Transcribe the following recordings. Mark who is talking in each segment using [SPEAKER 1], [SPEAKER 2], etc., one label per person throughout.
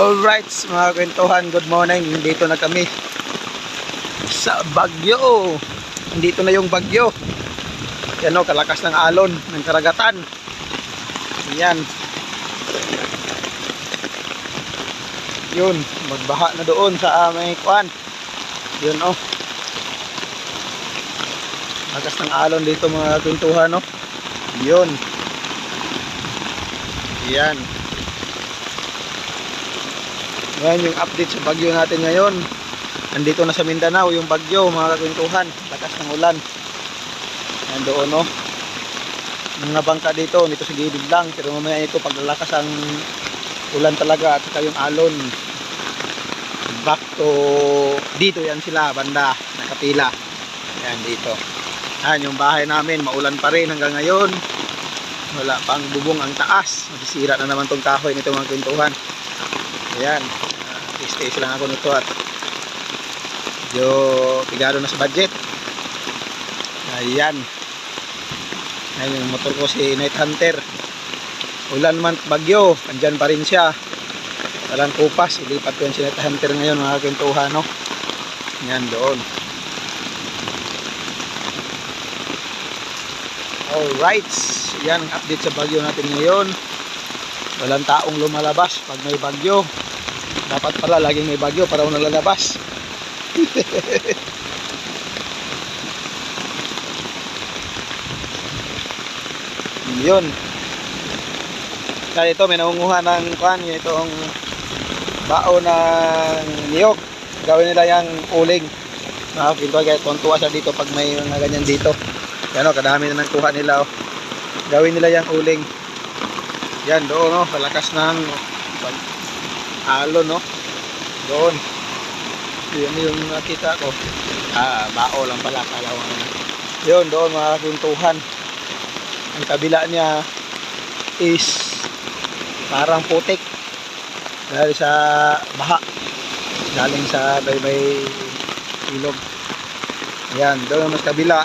[SPEAKER 1] Alright, mga kwentuhan, good morning. Dito na kami sa Bagyo. Dito na yung Bagyo. Yan o, kalakas ng alon ng karagatan. Yan. Yun, magbaha na doon sa aming kwan. Yun o. Lakas ng alon dito mga kwentuhan no. Yun. Yan. Yan yung update sa bagyo natin ngayon. Nandito na sa Mindanao yung bagyo, mga kakwentuhan. Lakas ng ulan. Yan doon, no? Mga bangka dito, dito sa gilid lang. Pero mamaya ito, paglalakas ang ulan talaga at saka yung alon. Back to, dito yan sila, banda, nakapila. Yan, dito. Yan, yung bahay namin, maulan pa rin hanggang ngayon. Wala pang bubong ang taas. Masisira na naman tong kahoy nito mga kwentuhan. Ayan. Stay lang ako nito at medyo pigado na sa budget. Ayan. Ayan yung motor ko si Night Hunter. Ulan man bagyo, andyan pa rin siya. Walang kupas, ilipat ko yan si Night Hunter ngayon mga kwentuhan no. Yan doon. Alright, yan ang update sa bagyo natin ngayon. Walang taong lumalabas pag may bagyo. Dapat pala laging may bagyo para walang lalabas. Yun. Kaya ito may nangunguha ng kwan, itong bao ng niyog. Gawin nila yung uling. Nakakita kaya tuntua siya dito pag may mga ganyan dito. Yan o, kadami na nang kuha nila o. Gawin nila yung uling. Yan doon o, kalakas ng alon no. Doon. Yun yung nakita ko. Ah, bao lang pala kalawan. Yun doon mga kuntuhan. Ang kabila niya is parang putik dahil sa baha galing sa baybay ilog yan doon mas kabila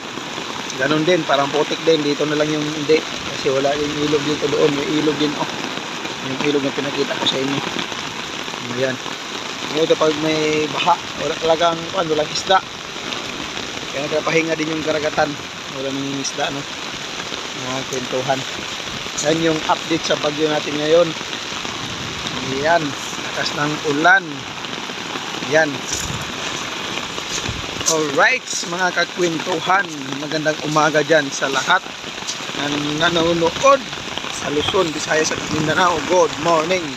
[SPEAKER 1] ganun din parang putik din dito na lang yung hindi kasi wala yung ilog dito doon may ilog din oh yung ilog na pinakita ko sa inyo yan. Ito pag may baha wala talagang ano, walang isda. Kaya nagpapahinga din yung karagatan. Wala nang isda no? Mga kwentuhan. Yan yung update sa bagyo natin ngayon. Yan. Lakas ng ulan. Yan. Alright mga kakwentuhan. Magandang umaga dyan sa lahat na nanonood sa Luzon, Visayas at Mindanao. Good morning